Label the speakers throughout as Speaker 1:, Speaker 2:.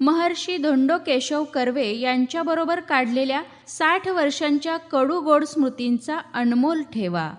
Speaker 1: महर्षी धोंडो केशव कर्वे यांच्याबरोबर काढलेल्या साठ वर्षांच्या कडू गोड स्मृतींचा अनमोल ठेवा.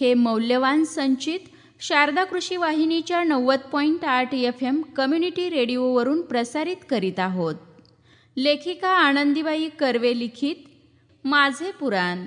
Speaker 1: हे मौल्यवान संचित शारदा कृषी वाहिनीच्या नव्वद पॉईंट आठ एफ एम कम्युनिटी रेडिओवरून प्रसारित करीत आहोत. लेखिका आनंदीबाई कर्वे लिखित माझे पुराण.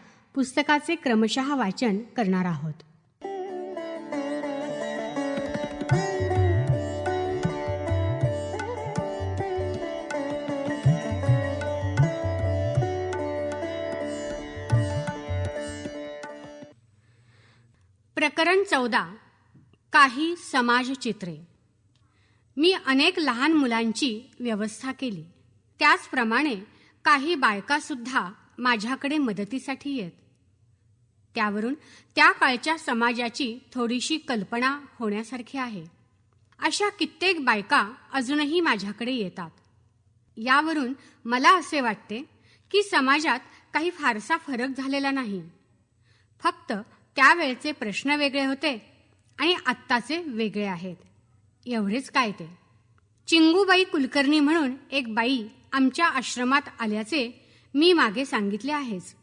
Speaker 2: पुस्तकाचे क्रमशः वाचन करणार आहोत. प्रकरण चौदा काही समाजचित्रे. मी अनेक लहान मुलांची व्यवस्था केली. त्याचप्रमाणे काही बायकासुद्धा माझ्याकडे मदतीसाठी येत. त्यावरून त्या काळच्या समाजाची थोडीशी कल्पना होण्यासारखी आहे. अशा कित्येक बायका अजूनही माझ्याकडे येतात. यावरून मला असे वाटते की समाजात काही फारसा फरक झालेला नाही. फक्त त्यावेळचे प्रश्न वेगळे होते आणि आत्ताचे वेगळे आहेत. एवढेच काय ते. चिंगूबाई कुलकर्णी म्हणून एक बाई आमच्या आश्रमात आल्याचे मी मागे सांगितले आहेच.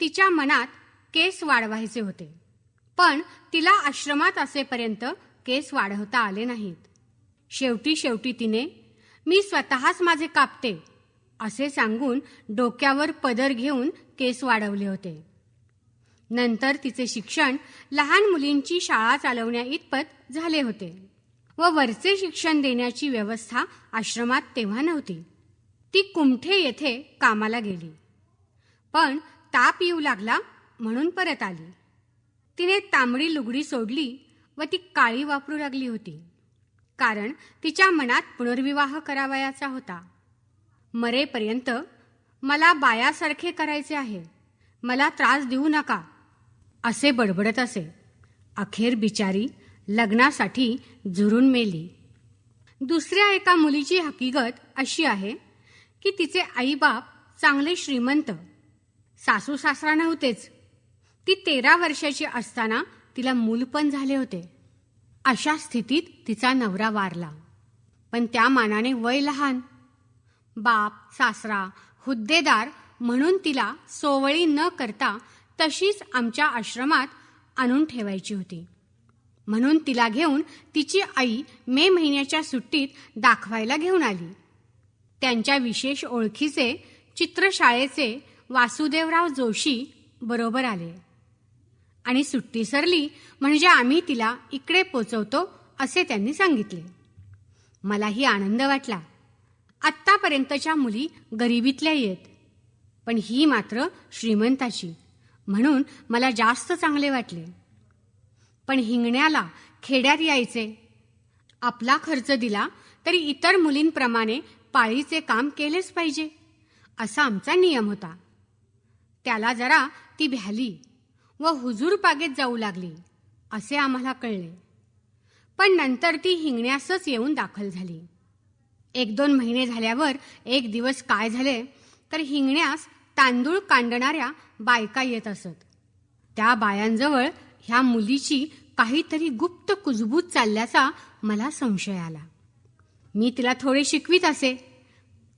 Speaker 2: तिच्या मनात केस वाढवायचे होते. पण तिला आश्रमात असेपर्यंत केस वाढवता आले नाहीत. शेवटी शेवटी तिने मी स्वतःच माझे कापते असे सांगून डोक्यावर पदर घेऊन केस वाढवले होते. नंतर तिचे शिक्षण लहान मुलींची शाळा चालवण्या इतपत झाले होते व वरचे शिक्षण देण्याची व्यवस्था आश्रमात तेव्हा नव्हती. ती कुमठे येथे कामाला गेली. पण ताप येऊ लागला म्हणून परत आली. तिने तांबडी लुगडी सोडली व ती काळी वापरू लागली होती. कारण तिच्या मनात पुनर्विवाह करावयाचा होता. मरेपर्यंत मला बायासारखे करायचे आहे. मला त्रास देऊ नका. असे बडबडत असे. अखेर बिचारी लग्नासाठी झुरून मेली. दुसऱ्या एका मुलीची हकीकत अशी आहे की तिचे आईबाप चांगले श्रीमंत. सासू सासरा नव्हतेच. ती तेरा वर्षाची असताना तिला मूल पण झाले होते. अशा स्थितीत तिचा नवरा वारला. पण त्या मानाने वय लहान. बाप सासरा हुद्देदार म्हणून तिला सोवळी न करता तशीच आमच्या आश्रमात आणून ठेवायची होती. म्हणून तिला घेऊन तिची आई मे महिन्याच्या सुट्टीत दाखवायला घेऊन आली. त्यांच्या विशेष ओळखीचे चित्रशाळेचे वासुदेवराव जोशी बरोबर आले. आणि सुट्टी सरली म्हणजे आम्ही तिला इकडे पोचवतो असे त्यांनी सांगितले. मलाही आनंद वाटला. आत्तापर्यंतच्या मुली गरिबीतल्या येत पण ही मात्र श्रीमंताची म्हणून मला जास्त चांगले वाटले. पण हिंगण्याला खेड्यात यायचे आपला खर्च दिला तरी इतर मुलींप्रमाणे पाळीचे काम केलेच पाहिजे असा आमचा नियम होता. त्याला जरा ती भ्याली व हुजूर बागेत जाऊ लागली असे आम्हाला कळले. पण नंतर ती हिंगण्यासच येऊन दाखल झाली. एक दोन महिने झाल्यावर एक दिवस काय झाले तर हिंगण्यास तांदूळ कांडणाऱ्या बायका येत असत. त्या बायांजवळ ह्या मुलीची काहीतरी गुप्त कुजबूज चालल्याचा मला संशय आला. मी तिला थोडे शिकवीत असे.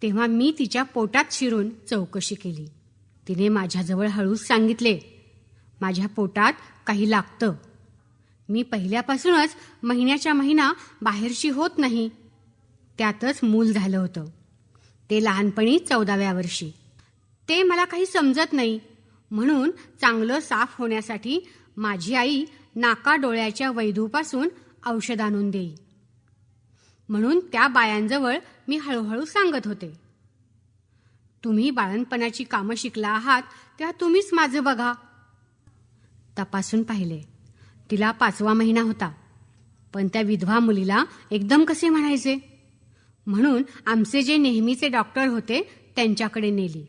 Speaker 2: तेव्हा मी तिच्या पोटात शिरून चौकशी केली. तिने माझ्याजवळ हळूच सांगितले माझ्या पोटात काही लागतं. मी पहिल्यापासूनच महिन्याच्या महिना बाहेरची होत नाही. त्यातच मूल झालं होतं. ते लहानपणी चौदाव्या वर्षी. ते मला काही समजत नाही. म्हणून चांगलं साफ होण्यासाठी माझी आई नाका डोळ्याच्या वैधूपासून औषध आणून देई. म्हणून त्या बायांजवळ मी हळूहळू सांगत होते. तुम्ही बाळणपणाची कामं शिकला आहात त्या तुम्हीच माझं बघा. तपासून पाहिले. तिला पाचवा महिना होता. पण त्या विधवा मुलीला एकदम कसे म्हणायचे? म्हणून आमचे जे नेहमीचे डॉक्टर होते त्यांच्याकडे नेली.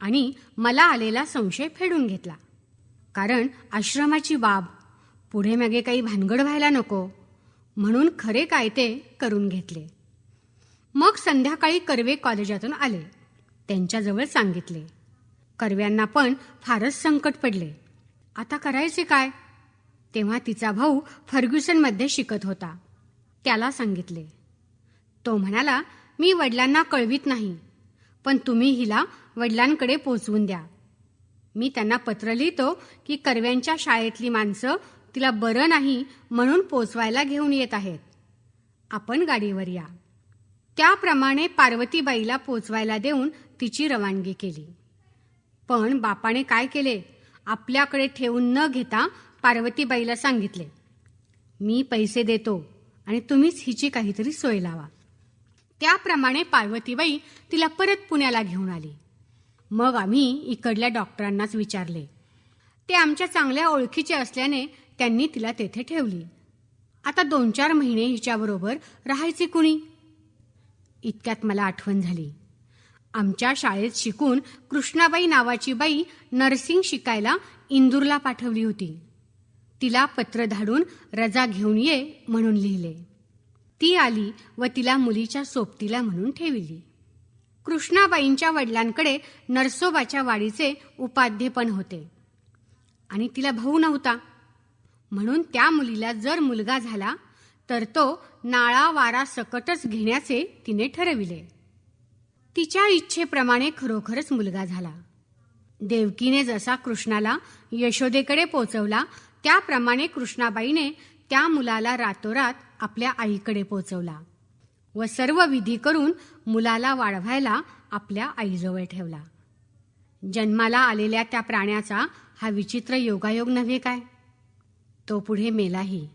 Speaker 2: आणि मला आलेला संशय फेडून घेतला. कारण आश्रमाची बाब. पुढे मागे काही भानगड व्हायला नको. म्हणून खरे काय ते करून घेतले. मग संध्याकाळी कर्वे कॉलेजातून आले. त्यांच्याजवळ सांगितले. कर्व्यांना पण फारच संकट पडले. आता करायचे काय? तेव्हा तिचा भाऊ फर्ग्युसनमध्ये शिकत होता. त्याला सांगितले. तो म्हणाला मी वडिलांना कळवित नाही पण तुम्ही हिला वडिलांकडे पोचवून द्या. मी त्यांना पत्र लिहितो की कर्व्यांच्या शाळेतली माणसं तिला बरं नाही म्हणून पोचवायला घेऊन येत आहेत. आपण गाडीवर या. त्याप्रमाणे पार्वतीबाईला पोचवायला देऊन तिची रवानगी केली. पण बापाने काय केले? आपल्याकडे ठेवून न घेता पार्वतीबाईला सांगितले मी पैसे देतो आणि तुम्हीच हिची काहीतरी सोय लावा. त्याप्रमाणे पार्वतीबाई तिला परत पुण्याला घेऊन आली. मग आम्ही इकडल्या डॉक्टरांनाच विचारले. ते आमच्या चांगल्या ओळखीचे असल्याने त्यांनी तिला तेथे ठेवली. आता दोन चार महिने हिच्याबरोबर राहायचे कुणी? इतक्यात मला आठवण झाली. आमच्या शाळेत शिकून कृष्णाबाई नावाची बाई नर्सिंग शिकायला इंदूरला पाठवली होती. तिला पत्र धाडून रजा घेऊन ये म्हणून लिहिले. ती आली व तिला मुलीच्या सोबतीला म्हणून ठेविली. कृष्णाबाईंच्या वडिलांकडे नरसोबाच्या वाडीचे उपाध्ये पण होते. आणि तिला भाऊ नव्हता. म्हणून त्या मुलीला जर मुलगा झाला तर तो नाळा वारा सकटच घेण्याचे तिने ठरविले. तिच्या इच्छेप्रमाणे खरोखरच मुलगा झाला. देवकीने जसा कृष्णाला यशोदेकडे पोचवला त्याप्रमाणे कृष्णाबाईने त्या मुलाला रातोरात आपल्या आईकडे पोचवला व सर्व विधी करून मुलाला वाढवायला आपल्या आईजवळ ठेवला. जन्माला आलेल्या त्या प्राण्याचा हा विचित्र योगायोग नव्हे काय? तो पुढे मेलाही.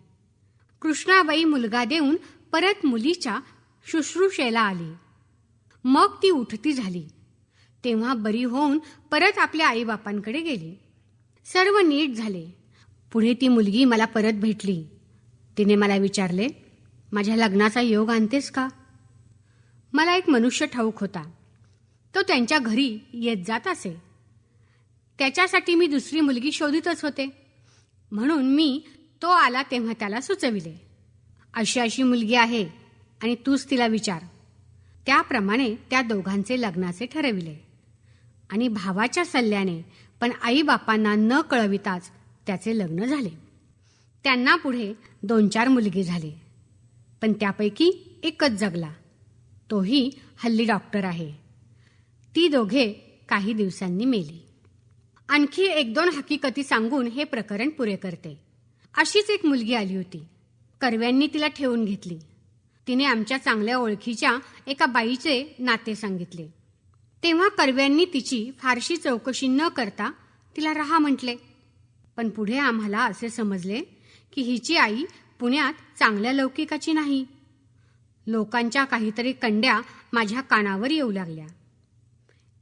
Speaker 2: कृष्णाबाई मुलगा देऊन परत मुलीच्या शुश्रूषेला आली. मग ती उठती झाली. तेव्हा बरी होऊन परत आपल्या आईबापांकडे गेली. सर्व नीट झाले. पुढे ती मुलगी मला परत भेटली. तिने मला विचारले माझ्या लग्नाचा योग आणतेस का? मला एक मनुष्य ठाऊक होता. तो त्यांच्या घरी येत जात असे. त्याच्यासाठी मी दुसरी मुलगी शोधितच होते. म्हणून मी तो आला तेव्हा त्याला सुचविले. अशी अशी मुलगी आहे आणि तूच तिला विचार. त्याप्रमाणे त्या दोघांचे लग्नाचे ठरविले. आणि भावाच्या सल्ल्याने पण आईबापांना न कळविताच त्याचे लग्न झाले. त्यांना पुढे दोन चार मुलगी झाले. पण त्यापैकी एकच जगला. तोही हल्ली डॉक्टर आहे. ती दोघे काही दिवसांनी मेली. आणखी एक दोन हकीकती सांगून हे प्रकरण पुरे करते. अशीच एक मुलगी आली होती. कर्व्यांनी तिला ठेवून घेतली. तिने आमच्या चांगल्या ओळखीच्या एका बाईचे नाते सांगितले. तेव्हा कर्व्यांनी तिची फारशी चौकशी न करता तिला राहा म्हटले. पण पुढे आम्हाला असे समजले की हिची आई पुण्यात चांगल्या लौकिकाची नाही. लोकांच्या काहीतरी कंड्या माझ्या कानावर येऊ लागल्या.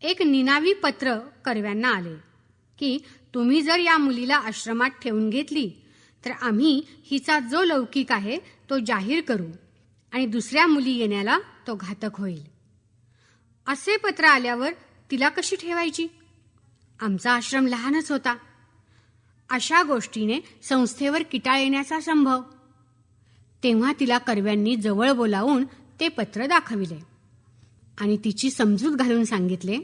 Speaker 2: एक निनावी पत्र कर्व्यांना आले. की तुम्ही जर या मुलीला आश्रमात ठेवून घेतली तर आम्ही हिचा जो लौकिक आहे तो जाहीर करू आणि दुसऱ्या मुली येण्याला तो घातक होईल. असे पत्र आल्यावर तिला कशी ठेवायची? आमचा आश्रम लहानच होता. अशा गोष्टीने संस्थेवर किटाळ येण्याचा संभव. तेव्हा तिला कर्व्यांनी जवळ बोलावून ते पत्र दाखविले आणि तिची समजूत घालून सांगितले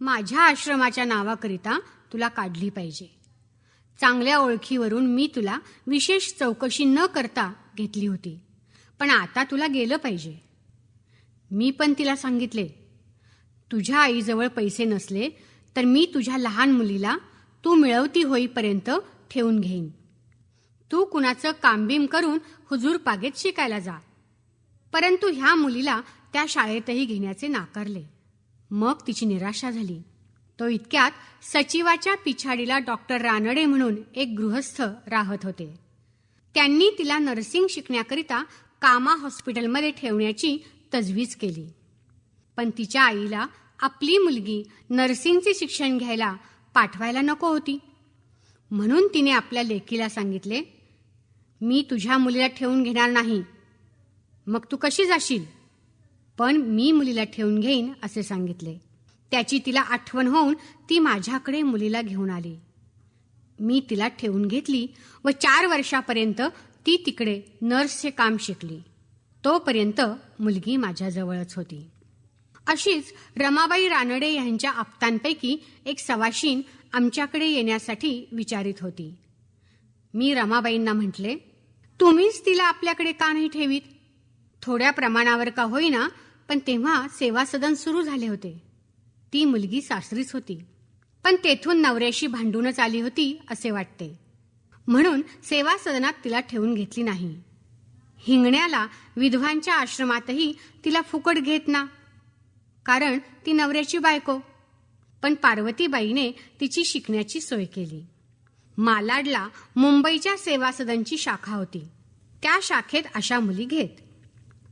Speaker 2: माझ्या आश्रमाच्या नावाकरिता तुला काढली पाहिजे. चांगल्या ओळखीवरून मी तुला विशेष चौकशी न करता घेतली होती पण आता तुला गेलं पाहिजे. मी पण तिला सांगितले तुझ्या आईजवळ पैसे नसले तर मी तुझ्या लहान मुलीला तू मिळवती होईपर्यंत ठेवून घेईन. तू कुणाचं कामबीम करून हुजूर पागेत शिकायला जा. परंतु ह्या मुलीला त्या शाळेतही घेण्याचे नाकारले. मग तिची निराशा झाली. तो इतक्यात सचिवाच्या पिछाडीला डॉक्टर रानडे म्हणून एक गृहस्थ राहत होते. त्यांनी तिला नर्सिंग शिकण्याकरिता कामा हॉस्पिटलमध्ये ठेवण्याची तजवीज केली. पण तिच्या आईला आपली मुलगी नर्सिंगचे शिक्षण घ्यायला पाठवायला नको होती. म्हणून तिने आपल्या लेकीला सांगितले मी तुझ्या मुलीला ठेवून घेणार नाही. मग तू कशी जाशील? पण मी मुलीला ठेवून घेईन असे सांगितले. त्याची तिला आठवण होऊन ती माझ्याकडे मुलीला घेऊन आली. मी तिला ठेवून घेतली व चार वर्षापर्यंत ती तिकडे नर्सचे काम शिकली. तोपर्यंत मुलगी माझ्याजवळच होती. अशीच रमाबाई रानडे यांच्या आप्तांपैकी एक सवाशीन आमच्याकडे येण्यासाठी विचारित होती. मी रमाबाईंना म्हटले तुम्हीच तिला आपल्याकडे का नाही ठेवीत? थोड्या प्रमाणावर का होईना पण तेव्हा सेवा सदन सुरू झाले होते. ती मुलगी सासरीच होती. पण तेथून नवऱ्याशी भांडूनच आली होती असे वाटते. म्हणून सेवा सदनात तिला ठेवून घेतली नाही. हिंगण्याला विधवांच्या आश्रमातही तिला फुकट घेत ना. कारण ती नवऱ्याची बायको. पण पार्वतीबाईने तिची शिकण्याची सोय केली. मालाडला मुंबईच्या सेवा सदनची शाखा होती. त्या शाखेत अशा मुली घेत.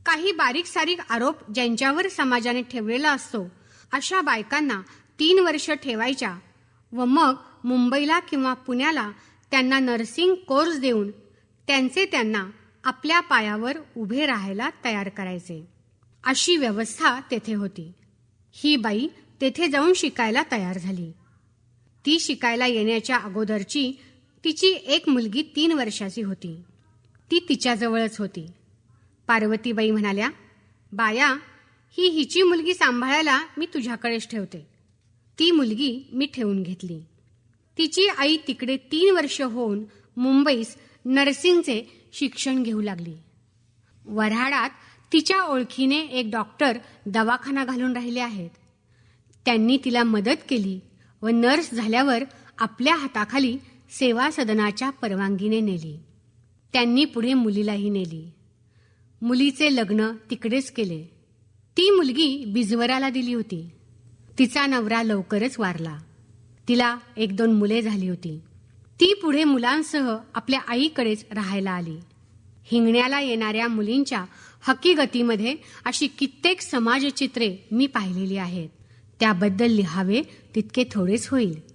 Speaker 2: काही बारीक सारीक आरोप ज्यांच्यावर समाजाने ठेवलेला असतो अशा बायकांना तीन वर्ष ठेवायच्या व मग मुंबईला किंवा पुण्याला त्यांना नर्सिंग कोर्स देऊन त्यांचे त्यांना आपल्या पायावर उभे राहायला तयार करायचे. अशी व्यवस्था तेथे होती. ही बाई तेथे जाऊन शिकायला तयार झाली. ती शिकायला येण्याच्या अगोदरची तिची एक मुलगी तीन वर्षाची होती. ती तिच्याजवळच होती. पार्वतीबाई म्हणाल्या बाया ही हिची मुलगी सांभाळायला मी तुझ्याकडेच ठेवते. ती मुलगी मी ठेवून घेतली. तिची आई तिकडे तीन वर्ष होऊन मुंबईस नर्सिंगचे शिक्षण घेऊ लागली. वऱ्हाडात तिच्या ओळखीने एक डॉक्टर दवाखाना घालून राहिले आहेत. त्यांनी तिला मदत केली व नर्स झाल्यावर आपल्या हाताखाली सेवा सदनाच्या परवानगीने नेली. त्यांनी पुढे मुलीलाही नेली. मुलीचे लग्न तिकडेच केले. ती मुलगी बिजवराला दिली होती. तिचा नवरा लवकरच वारला. तिला एक दोन मुले झाली होती. ती पुढे मुलांसह आपल्या आईकडेच राहायला आली. हिंगण्याला येणाऱ्या मुलींच्या हकीगतीमध्ये अशी कित्येक समाजचित्रे मी पाहिलेली आहेत. त्याबद्दल लिहावे तितके थोडेच होईल.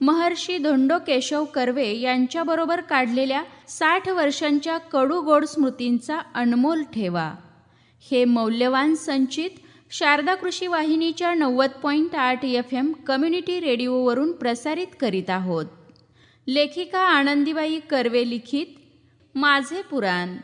Speaker 1: महर्षी धोंडो केशव कर्वे यांच्याबरोबर काढलेल्या साठ वर्षांच्या कडू गोड स्मृतींचा अनमोल ठेवा. हे मौल्यवान संचित शारदा कृषी वाहिनीच्या नव्वद पॉईंट आठ एफ एम कम्युनिटी रेडिओवरून प्रसारित करीत आहोत. लेखिका आनंदीबाई कर्वे लिखित माझे पुराण.